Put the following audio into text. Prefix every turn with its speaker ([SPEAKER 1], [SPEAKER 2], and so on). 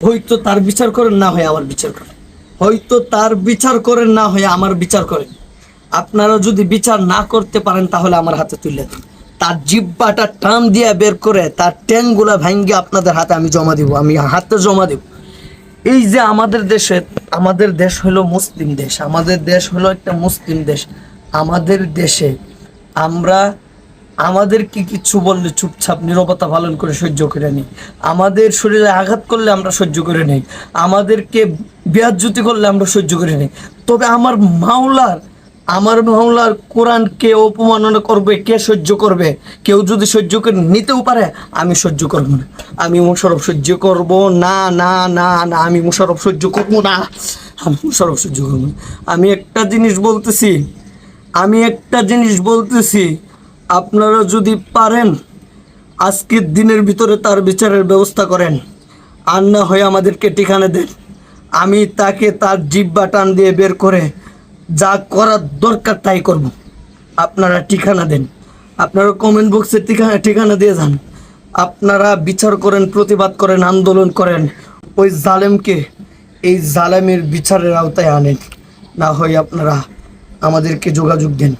[SPEAKER 1] হয়তো তার বিচার করেন না হয় আমার বিচার করেন হয়তো তার বিচার করেন না হয় আমার বিচার করেন আপনারা যদি বিচার না করতে পারেন, তাহলে আমার হাতে তুলে দেন। তার জিব্বাটা টান দিয়ে বের করে, তার ট্যাংগুলা ভাঙ্গে আপনাদের হাতে আমি জমা দিব, আমি হাতে জমা দেব। এই যে আমাদের দেশে, আমাদের দেশ হলো মুসলিম দেশ, আমাদের দেশ হলো একটা মুসলিম দেশ। আমাদের দেশে আমরা আমাদের কি কিছু বললে চুপচাপ, নিরবতা পালন করে সহ্য করে নিই। আমাদের শরীরে আঘাত করলে আমরা সহ্য করে নিই। আমাদেরকে বেয়াজ্জুতি করলে আমরা সহ্য করে নিই। তবে আমার মাওলার আমার মাওলার কোরআনকে অপমাননা করবে, কে সহ্য করবে? কেউ যদি সহ্য করে নিতেও পারে, আমি সহ্য করব না। আমি মুশারফ সহ্য করব না না না না, আমি মুশারফ সহ্য করব না। আমি মুশারফ সহ্য করব না। আমি একটা জিনিস বলতেছি, আমি একটা জিনিস বলতেছি আপনারা যদি পারেন, আজকের দিনের ভিতরে তার বিচারের ব্যবস্থা করেন। আর না হয় আমাদেরকে ঠিকানা দেন। আমি তাকে তার জিব্বা টান দিয়ে বের করে যা করার দরকার তাই করব। আপনারা ঠিকানা দেন। আপনারা কমেন্ট বক্সে ঠিকানা ঠিকানা দিয়ে যান। আপনারা বিচার করেন, প্রতিবাদ করেন, আন্দোলন করেন। ওই জালেমকে এই জালেমের বিচারের আওতায় আনেন। না হয় আপনারা আমাদেরকে যোগাযোগ দেন।